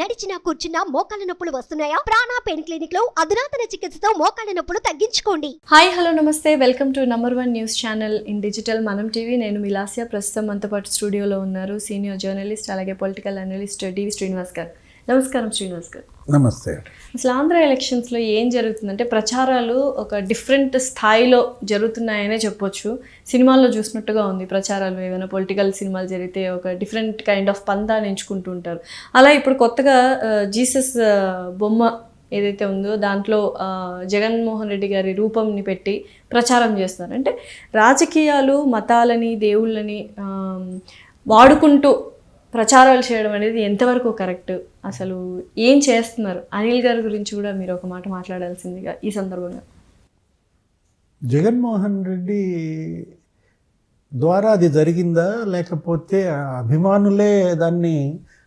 నడిచినా కూర్చున్నా మోకాళ్ళ నొప్పులు వస్తున్నాయా? ప్రాణా పెయిన్ క్లినిక్లో అధునాతన చికిత్సతో మోకాళ్ళ నొప్పులు తగ్గించుకోండి. హాయ్ హలో నమస్తే. Welcome to number one news channel in digital Manam TV. నేను మిలాసియా ప్రస్తుతం మనతో పాటు స్టూడియోలో ఉన్నారు సీనియర్ జర్నలిస్ట్ అలాగే political analyst DV Srinivas garu. నమస్కారం శ్రీనివాస్ గారు నమస్తే. అసలు ఆంధ్ర ఎలక్షన్స్లో ఏం జరుగుతుందంటే ప్రచారాలు ఒక డిఫరెంట్ స్థాయిలో జరుగుతున్నాయనే చెప్పొచ్చు. సినిమాల్లో చూసినట్టుగా ఉంది ప్రచారాలు. ఏమైనా పొలిటికల్ సినిమాలు జరిగితే ఒక డిఫరెంట్ కైండ్ ఆఫ్ పందాన్ని ఎంచుకుంటూ ఉంటారు అలా ఇప్పుడు కొత్తగా జీసస్ బొమ్మ ఏదైతే ఉందో దాంట్లో జగన్మోహన్ రెడ్డి గారి రూపంని పెట్టి ప్రచారం చేస్తున్నారు. అంటే రాజకీయాలు మతాలని దేవుళ్ళని వాడుకుంటూ ప్రచారాలు చేయడం అనేది ఎంతవరకు కరెక్ట్? అసలు ఏం చేస్తున్నారు? అనిల్ గారి గురించి కూడా మీరు ఒక మాట మాట్లాడాల్సిందిగా ఈ సందర్భంగా. జగన్మోహన్ రెడ్డి ద్వారా అది జరిగిందా? లేకపోతే ఆ అభిమానులే దాన్ని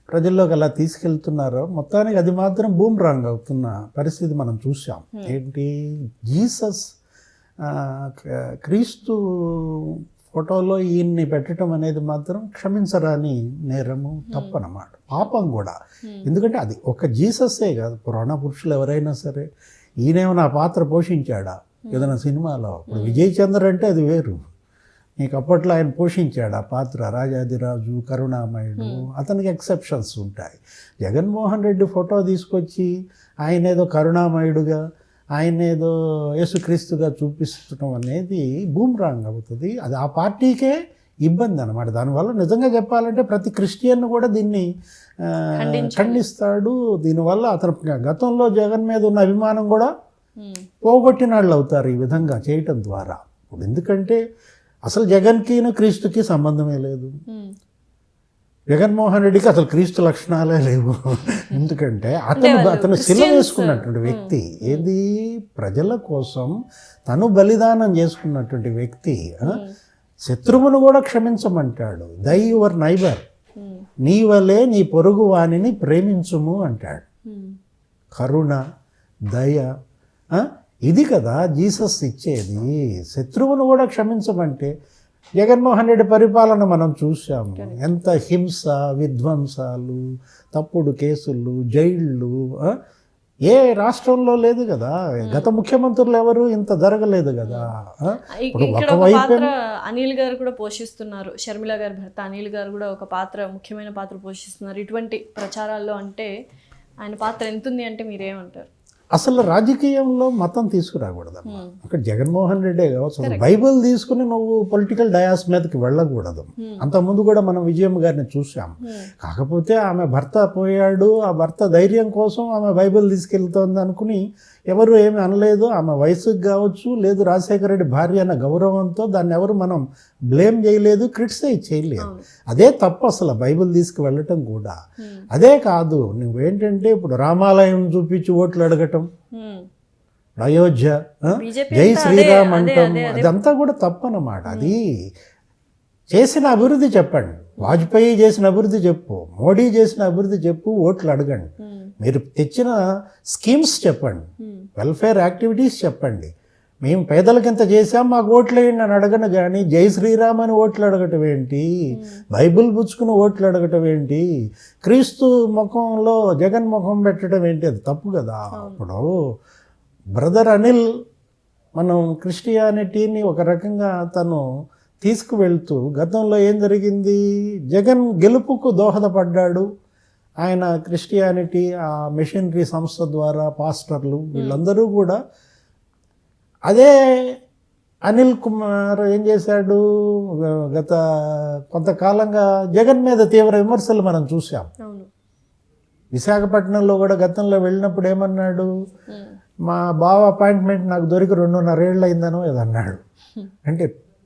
ప్రజల్లోకి అలా తీసుకెళ్తున్నారో? మొత్తానికి అది మాత్రం బూమ్ రాంగ్ అవుతున్న పరిస్థితి మనం చూసాం ఏంటి? జీసస్ క్రీస్తు ఫోటోలో ఈయన్ని పెట్టడం అనేది మాత్రం క్షమించరాని నేరము తప్పనమాట. పాపం కూడా. ఎందుకంటే అది ఒక జీసస్సే కాదు. పురాణ పురుషులు ఎవరైనా సరే ఈయనేమైనా పాత్ర పోషించాడా? ఏదైనా సినిమాలో. ఇప్పుడు విజయ్ చంద్ర అంటే అది వేరు. నీకు అప్పట్లో ఆయన పోషించాడు? ఆ పాత్ర రాజాదిరాజు కరుణామయుడు అతనికి ఎక్సెప్షన్స్ ఉంటాయి. జగన్మోహన్ రెడ్డి ఫోటో తీసుకొచ్చి ఆయన ఏదో కరుణామయుడుగా ఆయన ఏదో యేసుక్రీస్తుగా చూపిస్తడం అనేది బూమ్రాంగ్ అవుతుంది. అది ఆ పార్టీకే ఇబ్బంది అనమాట దానివల్ల నిజంగా చెప్పాలంటే ప్రతి క్రిస్టియన్ కూడా దీన్ని ఖండిస్తాడు. దీనివల్ల అతను గతంలో జగన్ మీద ఉన్న అభిమానం కూడా పోగొట్టిన వాళ్ళు అవుతారు ఈ విధంగా చేయటం ద్వారా. ఇప్పుడు ఎందుకంటే అసలు జగన్కిను క్రీస్తుకి సంబంధమే లేదు. జగన్మోహన్ రెడ్డికి అసలు క్రీస్తు లక్షణాలే లేవు. ఎందుకంటే అతను అతను శిల వేసుకున్నటువంటి వ్యక్తి ఏది? ప్రజల కోసం తను బలిదానం చేసుకున్నటువంటి వ్యక్తి? శత్రువును కూడా క్షమించమంటాడు. దై యువర్ నైబర్ నీ వలే నీ పొరుగు వాణిని ప్రేమించుము అంటాడు. కరుణ దయ? ఇది కదా జీసస్ ఇచ్చేది. శత్రువును కూడా క్షమించమంటే జగన్మోహన్ రెడ్డి పరిపాలన మనం చూసాము ఎంత హింస విధ్వంసాలు తప్పుడు కేసులు జైళ్ళు? ఏ రాష్ట్రంలో లేదు కదా. గత ముఖ్యమంత్రులు ఎవరు ఇంత జరగలేదు కదా. అనిల్ గారు కూడా పోషిస్తున్నారు. షర్మిల గారి భర్త అనిల్ గారు కూడా ఒక పాత్ర ముఖ్యమైన పాత్ర పోషిస్తున్నారు. ఇటువంటి ప్రచారాల్లో అంటే ఆయన పాత్ర ఎంత ఉంది అంటే మీరేమంటారు? అసలు రాజకీయంలో మతం తీసుకురాకూడదు అక్కడ జగన్మోహన్ రెడ్డే కావచ్చు బైబిల్ తీసుకుని నువ్వు పొలిటికల్ డయాస్ మీదకి వెళ్ళకూడదు. అంతకుముందు కూడా మనం విజయం గారిని చూసాం కాకపోతే ఆమె భర్త పోయాడు ఆ భర్త ధైర్యం కోసం ఆమె బైబిల్ తీసుకెళ్తోంది అనుకుని ఎవరు ఏమి అనలేదు ఆమె వయసుకు కావచ్చు లేదు రాజశేఖర రెడ్డి భార్య అన్న గౌరవంతో దాన్ని ఎవరు మనం బ్లేమ్ చేయలేదు క్రిటిసైజ్ చేయలేదు. అదే తప్పు అసలు బైబిల్ తీసుకువెళ్ళటం కూడా. అదే కాదు నువ్వేంటంటే ఇప్పుడు రామాలయం చూపించి ఓట్లు అడగటం. అయోధ్య జై శ్రీరామ్ అంటాం అదే, అదే. అదంతా కూడా తప్పనమాట అది చేసిన అభివృద్ధి చెప్పండి. వాజ్పేయి చేసిన అభివృద్ధి చెప్పు. మోడీ చేసిన అభివృద్ధి చెప్పు ఓట్లు అడగండి. మీరు తెచ్చిన స్కీమ్స్ చెప్పండి. వెల్ఫేర్ యాక్టివిటీస్ చెప్పండి. మేము పేదలకు ఇంత చేసాం మాకు ఓట్లు వేయండి అని అడగను కానీ జై శ్రీరామ్ అని ఓట్లు అడగటం ఏంటి? బైబిల్ పుచ్చుకుని ఓట్లు అడగటం ఏంటి? క్రీస్తు ముఖంలో జగన్ ముఖం పెట్టడం ఏంటి? అది తప్పు కదా. ఇప్పుడు బ్రదర్ అనిల్ మనం క్రిస్టియానిటీని ఒక రకంగా తను తీసుకువెళ్తూ గతంలో ఏం జరిగింది? జగన్ గెలుపుకు దోహదపడ్డాడు. ఆయన క్రిస్టియానిటీ ఆ మిషనరీ సంస్థ ద్వారా పాస్టర్లు వీళ్ళందరూ కూడా అదే అనిల్ కుమార్ ఏం చేశాడు? గత కొంతకాలంగా జగన్ మీద తీవ్ర విమర్శలు మనం చూసాం విశాఖపట్నంలో కూడా గతంలో వెళ్ళినప్పుడు ఏమన్నాడు. మా బావ అపాయింట్మెంట్ నాకు దొరికి రెండున్నరేళ్ళు అయిందనో ఏదన్నాడు అంటే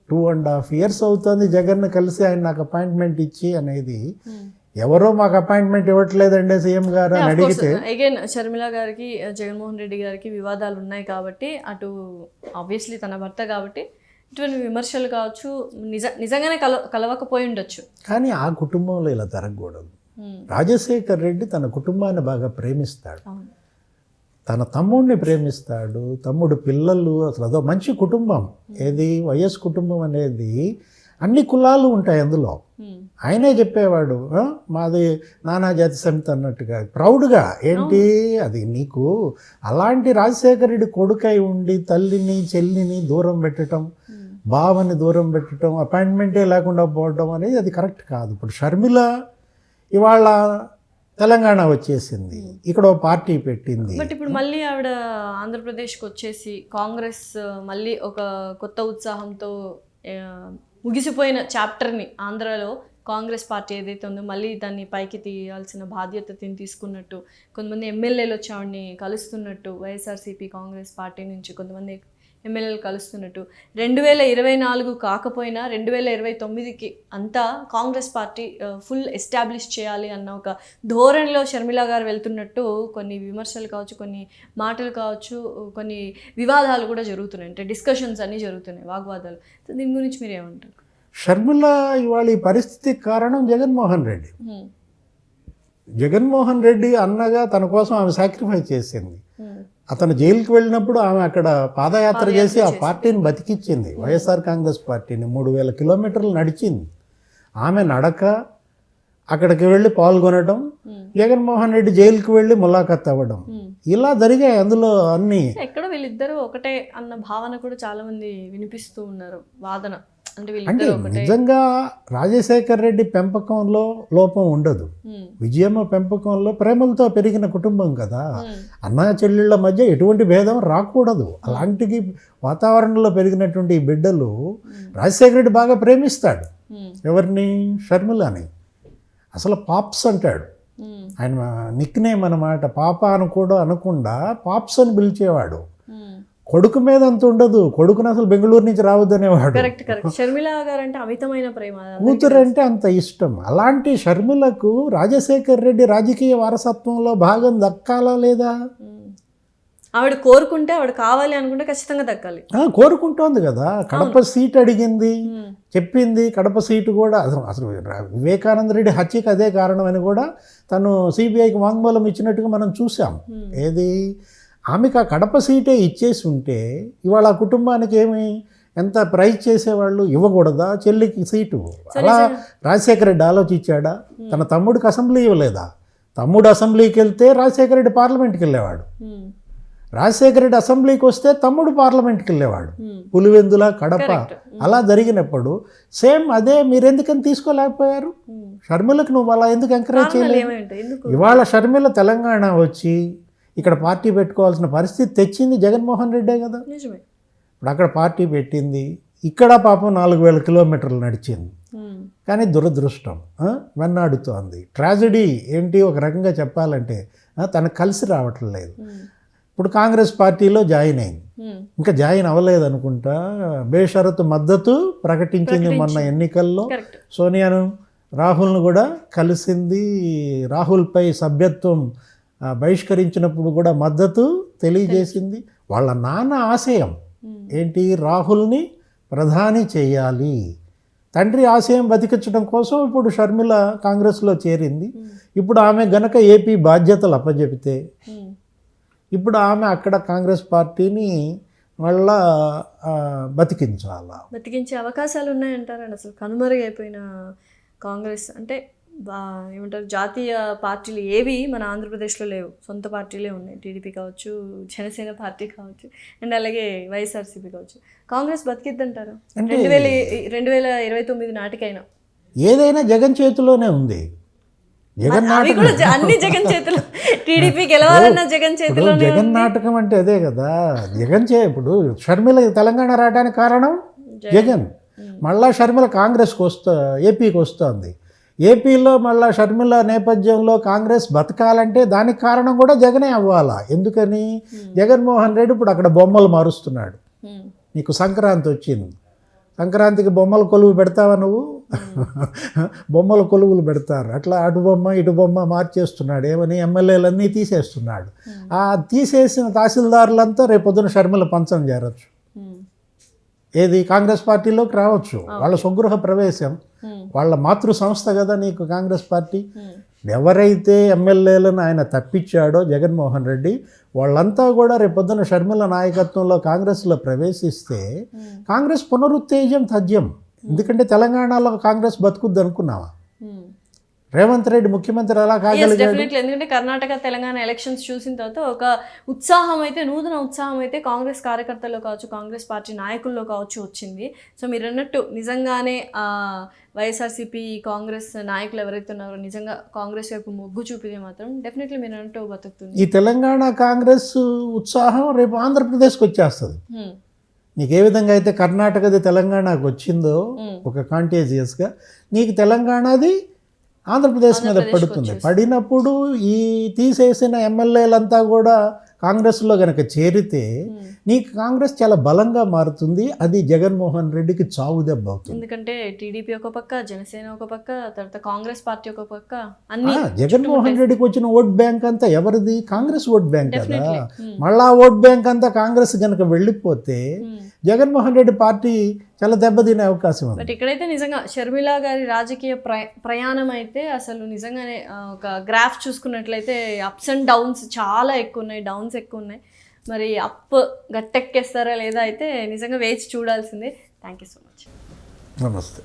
టూ అండ్ హాఫ్ ఇయర్స్ అవుతుంది. జగన్ కలిసి ఆయన నాకు అపాయింట్మెంట్ ఇచ్చి అనేది హ్మ్. ఎవరో మాకు అపాయింట్మెంట్ ఇవ్వట్లేదండి సీఎం గారు అని అడిగితే. అగైన్ షర్మిల గారికి జగన్మోహన్ రెడ్డి గారికి వివాదాలు ఉన్నాయి కాబట్టి అటు ఆబ్వియస్లీ తన భర్త కాబట్టి ఇటువంటి విమర్శలు కావచ్చు నిజ నిజంగానే కల కలవకపోయి ఉండొచ్చు. కానీ ఆ కుటుంబంలో ఇలా జరగకూడదు. హ్మ్. రాజశేఖర్ రెడ్డి తన కుటుంబాన్ని బాగా ప్రేమిస్తాడు. తన తమ్ముడిని ప్రేమిస్తాడు. తమ్ముడు పిల్లలు అసలు అదో మంచి కుటుంబం. ఏది? వైఎస్ కుటుంబం అనేది అన్ని కులాలు ఉంటాయి అందులో. ఉమ్, ఆయనే చెప్పేవాడు "ఆ, మాది నానా జాతి సమితి అన్నట్టుగా. ప్రౌడ్గా ఏంటి? అది నీకు అలాంటి రాజశేఖర రెడ్డి కొడుకై ఉండి తల్లిని చెల్లిని దూరం పెట్టడం ఉమ్, బావని దూరం పెట్టడం అపాయింట్మెంటే లేకుండా పోవడం అనేది అది కరెక్ట్ కాదు. ఇప్పుడు షర్మిల ఇవాళ తెలంగాణ వచ్చేసింది. ఇక్కడ ఓ పార్టీ పెట్టింది. బట్ ఇప్పుడు మళ్ళీ ఆవిడ ఆంధ్రప్రదేశ్కి వచ్చేసి కాంగ్రెస్ మళ్ళీ ఒక కొత్త ఉత్సాహంతో ముగిసిపోయిన చాప్టర్ని ఆంధ్రాలో కాంగ్రెస్ పార్టీ ఏదైతే ఉందో మళ్ళీ దాన్ని పైకి తీయాల్సిన బాధ్యత తిని తీసుకున్నట్టు కొంతమంది ఎమ్మెల్యేలు వచ్చి ఆవిడని కలుస్తున్నట్టు వైఎస్ఆర్సీపీ కాంగ్రెస్ పార్టీ నుంచి కొంతమంది ఎమ్మెల్యేలు కలుస్తున్నట్టు. రెండు వేల ఇరవై నాలుగు కాకపోయినా రెండు వేల ఇరవై తొమ్మిదికి అంతా కాంగ్రెస్ పార్టీ ఫుల్ ఎస్టాబ్లిష్ చేయాలి అన్న ఒక ధోరణిలో షర్మిల గారు వెళ్తున్నట్టు కొన్ని విమర్శలు కావచ్చు కొన్ని మాటలు కావచ్చు కొన్ని వివాదాలు కూడా జరుగుతున్నాయి. అంటే డిస్కషన్స్ అన్నీ జరుగుతున్నాయి వాగ్వాదాలు. దీని గురించి మీరు ఏమంటారు షర్మిల ఇవాళ ఈ పరిస్థితికి కారణం జగన్మోహన్ రెడ్డి. జగన్మోహన్ రెడ్డి అన్నగా తన కోసం ఆమె సాక్రిఫైస్ చేసింది. అతను జైలుకి వెళ్ళినప్పుడు ఆమె అక్కడ పాదయాత్ర చేసి ఆ పార్టీని బతికిచ్చింది. వైఎస్ఆర్ కాంగ్రెస్ పార్టీని మూడు వేల కిలోమీటర్లు నడిచింది. ఆమె నడక అక్కడికి వెళ్ళి పాల్గొనడం. జగన్మోహన్ రెడ్డి జైలుకి వెళ్ళి ములాఖత్ అవ్వడం. ఇలా జరిగాయి అందులో అన్ని. ఎక్కడో వీళ్ళిద్దరూ ఒకటే అన్న భావన కూడా చాలా మంది వినిపిస్తూ ఉన్నారు. వాదన. అంటే నిజంగా రాజశేఖర్ రెడ్డి పెంపకంలో లోపం ఉండదు. విజయమ్మ పెంపకంలో ప్రేమలతో పెరిగిన కుటుంబం కదా. అన్న చెల్లెళ్ళ మధ్య ఎటువంటి భేదం రాకూడదు అలాంటి వాతావరణంలో పెరిగినటువంటి ఈ బిడ్డలు రాజశేఖర రెడ్డి బాగా ప్రేమిస్తాడు. ఎవరిని షర్మిలని అసలు పాప్స్ అంటాడు. ఆయన నిక్ నేమ్ అనమాట పాప అని కూడా అనకుండా పాప్స్ అని పిలిచేవాడు. కొడుకు మీద అంత ఉండదు. కొడుకుని అసలు బెంగళూరు నుంచి రావద్దనేవాడు కరెక్ట్ కరెక్ట్. షర్మిల గారు అంటే అమితమైన ప్రేమ. కూతురు అంటే అంత ఇష్టం. అలాంటి షర్మిలకు రాజశేఖర్ రెడ్డి రాజకీయ వారసత్వంలో భాగం దక్కాలా లేదా. ఆవిడ కోరుకుంటే ఆవిడ కావాలి అనుకుంటే ఖచ్చితంగా దక్కాలి. ఆ, కోరుకుంటోంది కదా. కడప సీట్ అడిగింది. చెప్పింది కడప సీటు కూడా అసలు అసలు వివేకానంద రెడ్డి హత్యకి అదే కారణమని కూడా తను సిబిఐకి వాంగ్మూలం ఇచ్చినట్టుగా మనం చూసాం. ఏది? ఆమెకు ఆ కడప సీటే ఇచ్చేసి ఉంటే ఇవాళ ఆ కుటుంబానికి ఏమి ఎంత ప్రైజ్ చేసేవాళ్ళు ఇవ్వకూడదా? చెల్లికి సీటు. అలా రాజశేఖర రెడ్డి ఆలోచించాడా? తన తమ్ముడికి అసెంబ్లీ ఇవ్వలేదా? తమ్ముడు అసెంబ్లీకి వెళ్తే రాజశేఖర రెడ్డి పార్లమెంట్కి వెళ్ళేవాడు. రాజశేఖర రెడ్డి అసెంబ్లీకి వస్తే తమ్ముడు పార్లమెంట్కి వెళ్ళేవాడు. పులివెందుల కడప. అలా జరిగినప్పుడు సేమ్ అదే మీరెందుకని తీసుకోలేకపోయారు. షర్మిలకు నువ్వు అలా ఎందుకు ఎంకరేజ్ చేయలేదు? ఇవాళ షర్మిల తెలంగాణ వచ్చి ఇక్కడ పార్టీ పెట్టుకోవాల్సిన పరిస్థితి తెచ్చింది జగన్మోహన్ రెడ్డే కదా. నిజమే. ఇప్పుడు అక్కడ పార్టీ పెట్టింది ఇక్కడ పాపం నాలుగు వేల కిలోమీటర్లు నడిచింది. కానీ దురదృష్టం వెన్నాడుతోంది. ట్రాజడీ ఏంటి ఒక రకంగా చెప్పాలంటే తనకు కలిసి రావటం లేదు. ఇప్పుడు కాంగ్రెస్ పార్టీలో జాయిన్ అయింది. ఇంకా జాయిన్ అవ్వలేదు అనుకుంటా బేషరతు మద్దతు ప్రకటించింది మొన్న ఎన్నికల్లో. సోనియాను రాహుల్ను కూడా కలిసింది. రాహుల్పై సభ్యత్వం బహిష్కరించినప్పుడు కూడా మద్దతు తెలియజేసింది. వాళ్ళ నాన్న ఆశయం. ఏంటి? రాహుల్ని ప్రధాని చేయాలి. తండ్రి ఆశయం బతికించడం కోసం ఇప్పుడు షర్మిల కాంగ్రెస్లో చేరింది. ఇప్పుడు ఆమె గనక ఏపీ బాధ్యతలు అప్పచెపితే ఉమ్. ఇప్పుడు ఆమె అక్కడ కాంగ్రెస్ పార్టీని మళ్ళా బతికించాలా? బతికించే అవకాశాలు ఉన్నాయంటారండి. అసలు కనుమరుగైపోయిన కాంగ్రెస్ అంటే ఏమంటారు జాతీయ పార్టీలు ఏవి మన ఆంధ్రప్రదేశ్లో లేవు. సొంత పార్టీలే ఉన్నాయి. టీడీపీ కావచ్చు జనసేన పార్టీ కావచ్చు అండ్ అలాగే వైఎస్ఆర్సీపీ కావచ్చు. కాంగ్రెస్ బతికిద్దంటారు. రెండు వేల రెండు వేల ఇరవై తొమ్మిది నాటికైనా. ఏదైనా జగన్ చేతిలోనే ఉంది. జగన్ నాటకం అన్ని జగన్ చేతులు టీడీపీ గెలవాలన్న జగన్ చేతిలోనే జగన్ నాటకం అంటే అదే కదా. జగన్ చే ఇప్పుడు షర్మిల తెలంగాణ రావడానికి కారణం జగన్. మళ్ళా షర్మిల కాంగ్రెస్కి వస్తా ఏపీకి వస్తుంది. ఏపీలో మళ్ళా షర్మిల నేపథ్యంలో కాంగ్రెస్ బతకాలంటే దానికి కారణం కూడా జగనే అవ్వాలా? ఎందుకని? జగన్మోహన్ రెడ్డి ఇప్పుడు అక్కడ బొమ్మలు మారుస్తున్నాడు. ఉమ్. నీకు సంక్రాంతి వచ్చింది. సంక్రాంతికి బొమ్మల కొలువు పెడతావా నువ్వు? బొమ్మల కొలువులు పెడతారు. అట్లా అటు బొమ్మ ఇటు బొమ్మ మార్చేస్తున్నాడు. ఏమని? ఎమ్మెల్యేలన్నీ తీసేస్తున్నాడు. ఆ తీసేసిన తహసీల్దారులంతా రేపొద్దున షర్మిల పంచం చేరొచ్చు. ఏది కాంగ్రెస్ పార్టీలోకి రావచ్చు. వాళ్ళ స్వగృహ ప్రవేశం. వాళ్ళ మాతృ సంస్థ కదా నీకు కాంగ్రెస్ పార్టీ. ఎవరైతే ఎమ్మెల్యేలను ఆయన తప్పించాడో జగన్మోహన్ రెడ్డి వాళ్ళంతా కూడా రేపొద్దున షర్మిల నాయకత్వంలో కాంగ్రెస్లో ప్రవేశిస్తే కాంగ్రెస్ పునరుత్తేజం తథ్యం. ఎందుకంటే తెలంగాణలో కాంగ్రెస్ బతుకుద్ది అనుకున్నావా. రేవంత్ రెడ్డి ముఖ్యమంత్రి కాగలిగాడు? డెఫినెట్లీ ఎందుకంటే కర్ణాటక తెలంగాణ ఎలక్షన్స్ చూసిన తర్వాత ఒక ఉత్సాహం అయితే నూతన ఉత్సాహం అయితే కాంగ్రెస్ కార్యకర్తల్లో కావచ్చు కాంగ్రెస్ పార్టీ నాయకుల్లో కావచ్చు వచ్చింది. సో మీరు అన్నట్టు నిజంగానే వైఎస్ఆర్సీపీ కాంగ్రెస్ నాయకులు ఎవరైతే ఉన్నారో నిజంగా కాంగ్రెస్ వైపు మొగ్గు చూపితే మాత్రం డెఫినెట్లీ మీరు అన్నట్టు బతుకుతుంది. ఈ తెలంగాణ కాంగ్రెస్ ఉత్సాహం రేపు ఆంధ్రప్రదేశ్కి వచ్చేస్తుంది. Hmm. నీకు ఏ విధంగా అయితే కర్ణాటకది తెలంగాణకు వచ్చిందో Hmm. ఒక కాంటేజియస్గా నీకు తెలంగాణది ఆంధ్రప్రదేశ్ మీద పడుతుంది. పడినప్పుడు ఈ తీసేసిన ఎమ్మెల్యేలంతా కూడా కాంగ్రెస్లో గనక చేరితే Hmm. నీకు కాంగ్రెస్ చాలా బలంగా మారుతుంది. అది జగన్మోహన్ రెడ్డికి చావు దెబ్బ అవుతుంది. ఎందుకంటే టీడీపీ ఒక పక్క జనసేన ఒక పక్క తర్వాత కాంగ్రెస్ పార్టీ ఒక పక్క అన్ని జగన్మోహన్ రెడ్డికి వచ్చిన ఓట్ బ్యాంక్ అంతా ఎవరిది? కాంగ్రెస్ ఓట్ బ్యాంక్ కదా. Hmm. మళ్ళా ఓట్ బ్యాంక్ అంతా కాంగ్రెస్ గనక వెళ్ళిపోతే జగన్మోహన్ రెడ్డి పార్టీ చాలా దెబ్బతినే అవకాశం ఉంది. బట్ ఇక్కడైతే నిజంగా షర్మిల గారి రాజకీయ ప్ర- ప్రయాణం అయితే అసలు నిజంగానే ఒక గ్రాఫ్ చూసుకున్నట్లయితే అప్స్ అండ్ డౌన్స్ చాలా ఎక్కువ ఉన్నాయి డౌన్స్ ఎక్కువ ఉన్నాయి మరి అప్ గట్టెక్కేస్తారా లేదా అయితే నిజంగా వేచి చూడాల్సిందే. థ్యాంక్ యూ సో మచ్ నమస్తే.